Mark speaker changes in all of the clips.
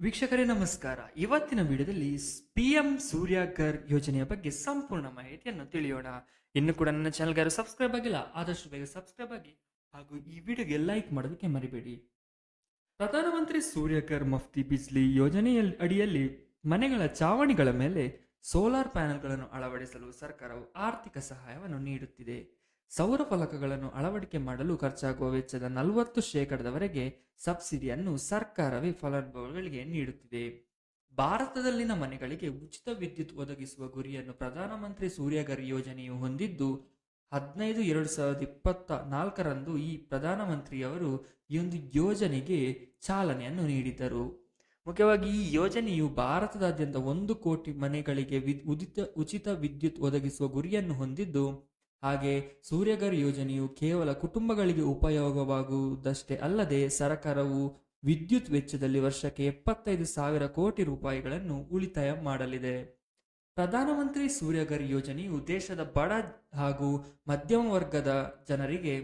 Speaker 1: ವೀಕ್ಷಕರೇ, ನಮಸ್ಕಾರ. ಇವತ್ತಿನ ವಿಡಿಯೋದಲ್ಲಿ ಪಿ ಎಂ ಸೂರ್ಯಾಗರ್ ಯೋಜನೆಯ ಬಗ್ಗೆ ಸಂಪೂರ್ಣ ಮಾಹಿತಿಯನ್ನು ತಿಳಿಯೋಣ. ಇನ್ನು ಕೂಡ ನನ್ನ ಚಾನಲ್ಗೆ ಯಾರು ಸಬ್ಸ್ಕ್ರೈಬ್ ಆಗಿಲ್ಲ, ಆದಷ್ಟು ಬೇಗ ಸಬ್ಸ್ಕ್ರೈಬ್ ಆಗಿ ಹಾಗೂ ಈ ವಿಡಿಯೋಗೆ ಲೈಕ್ ಮಾಡೋದಕ್ಕೆ ಮರಿಬೇಡಿ. ಪ್ರಧಾನಮಂತ್ರಿ ಸೂರ್ಯಕರ್ ಮಫ್ತಿ ಬಿಜ್ಲಿ ಯೋಜನೆಯ ಅಡಿಯಲ್ಲಿ ಮನೆಗಳ ಚಾವಣಿಗಳ ಮೇಲೆ ಸೋಲಾರ್ ಪ್ಯಾನೆಲ್ಗಳನ್ನು ಅಳವಡಿಸಲು ಸರ್ಕಾರವು ಆರ್ಥಿಕ ಸಹಾಯವನ್ನು ನೀಡುತ್ತಿದೆ. ಸೌರ ಫಲಕಗಳನ್ನು ಅಳವಡಿಕೆ ಮಾಡಲು ಖರ್ಚಾಗುವ ವೆಚ್ಚದ ನಲವತ್ತು ಶೇಕಡದವರೆಗೆ ಸಬ್ಸಿಡಿಯನ್ನು ಸರ್ಕಾರವೇ ಫಲಾನುಭವಿಗಳಿಗೆ ನೀಡುತ್ತಿದೆ. ಭಾರತದಲ್ಲಿನ ಮನೆಗಳಿಗೆ ಉಚಿತ ವಿದ್ಯುತ್ ಒದಗಿಸುವ ಗುರಿಯನ್ನು ಪ್ರಧಾನಮಂತ್ರಿ ಸೂರ್ಯಗರ್ ಯೋಜನೆಯು ಹೊಂದಿದ್ದು, ಹದಿನೈದು ಎರಡು ಸಾವಿರದ ಇಪ್ಪತ್ತ ನಾಲ್ಕರಂದು ಈ ಪ್ರಧಾನಮಂತ್ರಿಯವರು ಈ ಒಂದು ಯೋಜನೆಗೆ ಚಾಲನೆಯನ್ನು ನೀಡಿದರು ಮುಖ್ಯವಾಗಿ ಈ ಯೋಜನೆಯು ಭಾರತದಾದ್ಯಂತ ಒಂದು ಕೋಟಿ ಮನೆಗಳಿಗೆ ಉದಿತ, ಉಚಿತ ವಿದ್ಯುತ್ ಒದಗಿಸುವ ಗುರಿಯನ್ನು ಹೊಂದಿದ್ದು ಹಾಗೆ ಸೂರ್ಯಗರ್ ಯೋಜನೆಯು ಕೇವಲ ಕುಟುಂಬಗಳಿಗೆ ಉಪಯೋಗವಾಗುವುದಷ್ಟೇ ಅಲ್ಲದೆ ಸರ್ಕಾರವು ವಿದ್ಯುತ್ ವೆಚ್ಚದಲ್ಲಿ ವರ್ಷಕ್ಕೆ ಎಪ್ಪತ್ತೈದು ಸಾವಿರ ಕೋಟಿ ರೂಪಾಯಿಗಳನ್ನು ಉಳಿತಾಯ ಮಾಡಲಿದೆ. ಪ್ರಧಾನಮಂತ್ರಿ ಸೂರ್ಯಗರ್ ಯೋಜನೆಯು ದೇಶದ ಬಡ ಹಾಗೂ ಮಧ್ಯಮ ವರ್ಗದ ಜನರಿಗೆ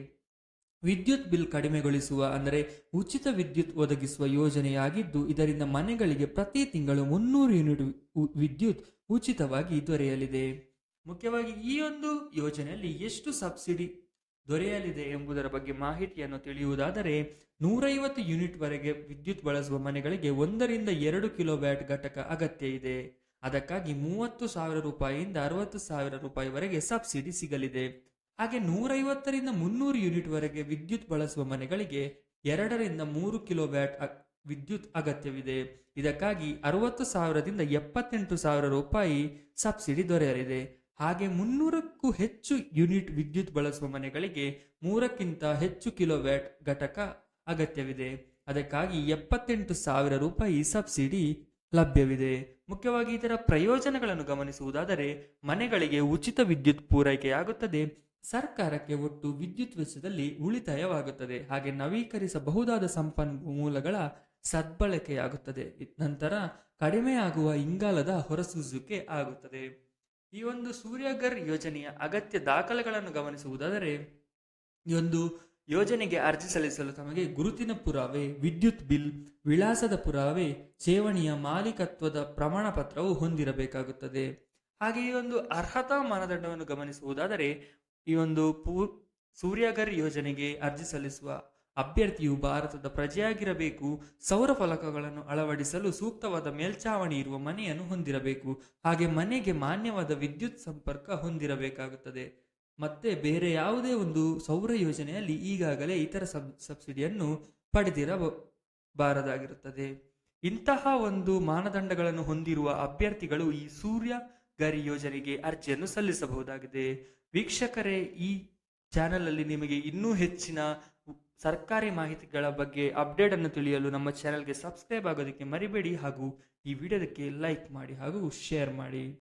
Speaker 1: ವಿದ್ಯುತ್ ಬಿಲ್ ಕಡಿಮೆಗೊಳಿಸುವ ಅಂದರೆ ಉಚಿತ ವಿದ್ಯುತ್ ಒದಗಿಸುವ ಯೋಜನೆಯಾಗಿದ್ದು, ಇದರಿಂದ ಮನೆಗಳಿಗೆ ಪ್ರತಿ ತಿಂಗಳು ಮುನ್ನೂರು ಯೂನಿಟ್ ವಿದ್ಯುತ್ ಉಚಿತವಾಗಿ ದೊರೆಯಲಿದೆ. ಮುಖ್ಯವಾಗಿ ಈ ಒಂದು ಯೋಜನೆಯಲ್ಲಿ ಎಷ್ಟು ಸಬ್ಸಿಡಿ ದೊರೆಯಲಿದೆ ಎಂಬುದರ ಬಗ್ಗೆ ಮಾಹಿತಿಯನ್ನು ತಿಳಿಯುವುದಾದರೆ, ನೂರೈವತ್ತು ಯೂನಿಟ್ ವರೆಗೆ ವಿದ್ಯುತ್ ಬಳಸುವ ಮನೆಗಳಿಗೆ ಒಂದರಿಂದ ಎರಡು ಕಿಲೋ ವ್ಯಾಟ್ ಘಟಕ ಅಗತ್ಯ ಇದೆ. ಅದಕ್ಕಾಗಿ ಮೂವತ್ತು ಸಾವಿರ ರೂಪಾಯಿಯಿಂದ ಅರವತ್ತು ಸಾವಿರ ರೂಪಾಯಿವರೆಗೆ ಸಬ್ಸಿಡಿ ಸಿಗಲಿದೆ. ಹಾಗೆ ನೂರೈವತ್ತರಿಂದ ಮುನ್ನೂರು ಯೂನಿಟ್ ವರೆಗೆ ವಿದ್ಯುತ್ ಬಳಸುವ ಮನೆಗಳಿಗೆ ಎರಡರಿಂದ ಮೂರು ಕಿಲೋ ವ್ಯಾಟ್ ವಿದ್ಯುತ್ ಅಗತ್ಯವಿದೆ. ಇದಕ್ಕಾಗಿ ಅರವತ್ತು ಸಾವಿರದಿಂದ ಎಪ್ಪತ್ತೆಂಟು ಸಾವಿರ ರೂಪಾಯಿ ಸಬ್ಸಿಡಿ ದೊರೆಯಲಿದೆ. ಹಾಗೆ ಮುನ್ನೂರಕ್ಕೂ ಹೆಚ್ಚು ಯೂನಿಟ್ ವಿದ್ಯುತ್ ಬಳಸುವ ಮನೆಗಳಿಗೆ ಮೂರಕ್ಕಿಂತ ಹೆಚ್ಚು ಕಿಲೋವ್ಯಾಟ್ ಘಟಕ ಅಗತ್ಯವಿದೆ. ಅದಕ್ಕಾಗಿ ಎಪ್ಪತ್ತೆಂಟು ಸಾವಿರ ರೂಪಾಯಿ ಸಬ್ಸಿಡಿ ಲಭ್ಯವಿದೆ. ಮುಖ್ಯವಾಗಿ ಇದರ ಪ್ರಯೋಜನಗಳನ್ನು ಗಮನಿಸುವುದಾದರೆ, ಮನೆಗಳಿಗೆ ಉಚಿತ ವಿದ್ಯುತ್ ಪೂರೈಕೆಯಾಗುತ್ತದೆ. ಸರ್ಕಾರಕ್ಕೆ ಒಟ್ಟು ವಿದ್ಯುತ್ ವೆಚ್ಚದಲ್ಲಿ ಉಳಿತಾಯವಾಗುತ್ತದೆ. ಹಾಗೆ ನವೀಕರಿಸಬಹುದಾದ ಸಂಪನ್ಮೂಲಗಳ ಸದ್ಬಳಕೆಯಾಗುತ್ತದೆ. ನಂತರ ಕಡಿಮೆಯಾಗುವ ಇಂಗಾಲದ ಹೊರಸೂಸುವಿಕೆ ಆಗುತ್ತದೆ. ಈ ಒಂದು ಸೂರ್ಯಗರ್ ಯೋಜನೆಯ ಅಗತ್ಯ ದಾಖಲೆಗಳನ್ನು ಗಮನಿಸುವುದಾದರೆ, ಈ ಒಂದು ಯೋಜನೆಗೆ ಅರ್ಜಿ ಸಲ್ಲಿಸಲು ತಮಗೆ ಗುರುತಿನ ಪುರಾವೆ, ವಿದ್ಯುತ್ ಬಿಲ್, ವಿಳಾಸದ ಪುರಾವೆ ಸೇವಣಿಯ ಮಾಲೀಕತ್ವದ ಪ್ರಮಾಣ ಪತ್ರವು ಹೊಂದಿರಬೇಕಾಗುತ್ತದೆ. ಹಾಗೆ ಈ ಒಂದು ಅರ್ಹತಾ ಮಾನದಂಡವನ್ನು ಗಮನಿಸುವುದಾದರೆ, ಈ ಒಂದು ಪೂ, ಸೂರ್ಯಗರ್ ಯೋಜನೆಗೆ ಅರ್ಜಿ ಸಲ್ಲಿಸುವ ಅಭ್ಯರ್ಥಿಯು ಭಾರತದ ಪ್ರಜೆಯಾಗಿರಬೇಕು. ಸೌರ ಫಲಕಗಳನ್ನು ಅಳವಡಿಸಲು ಸೂಕ್ತವಾದ ಮೇಲ್ಛಾವಣಿ ಇರುವ ಮನೆಯನ್ನು ಹೊಂದಿರಬೇಕು. ಹಾಗೆ ಮನೆಗೆ ಮಾನ್ಯವಾದ ವಿದ್ಯುತ್ ಸಂಪರ್ಕ ಹೊಂದಿರಬೇಕಾಗುತ್ತದೆ. ಮತ್ತೆ ಬೇರೆ ಯಾವುದೇ ಒಂದು ಸೌರ ಯೋಜನೆಯಲ್ಲಿ ಈಗಾಗಲೇ ಇತರ ಸಬ್, ಸಬ್ಸಿಡಿಯನ್ನು ಪಡೆದಿರಬಾರದಾಗಿರುತ್ತದೆ. ಇಂತಹ ಒಂದು ಮಾನದಂಡಗಳನ್ನು ಹೊಂದಿರುವ ಅಭ್ಯರ್ಥಿಗಳು ಈ ಸೂರ್ಯ ಗರಿ ಯೋಜನೆಗೆ ಅರ್ಜಿಯನ್ನು ಸಲ್ಲಿಸಬಹುದಾಗಿದೆ. ವೀಕ್ಷಕರೇ, ಈ ಚಾನಲಲ್ಲಿ ನಿಮಗೆ ಇನ್ನೂ ಹೆಚ್ಚಿನ ಸರ್ಕಾರಿ ಮಾಹಿತಿಗಳ ಬಗ್ಗೆ ಅಪ್ಡೇಟ್ ಅನ್ನು ತಿಳಿಯಲು ನಮ್ಮ ಚಾನಲ್ಗೆ ಸಬ್ಸ್ಕ್ರೈಬ್ ಆಗೋದಕ್ಕೆ ಮರಿಬೇಡಿ ಹಾಗೂ ಈ ವಿಡಿಯೋದಕ್ಕೆ ಲೈಕ್ ಮಾಡಿ ಹಾಗೂ ಶೇರ್ ಮಾಡಿ.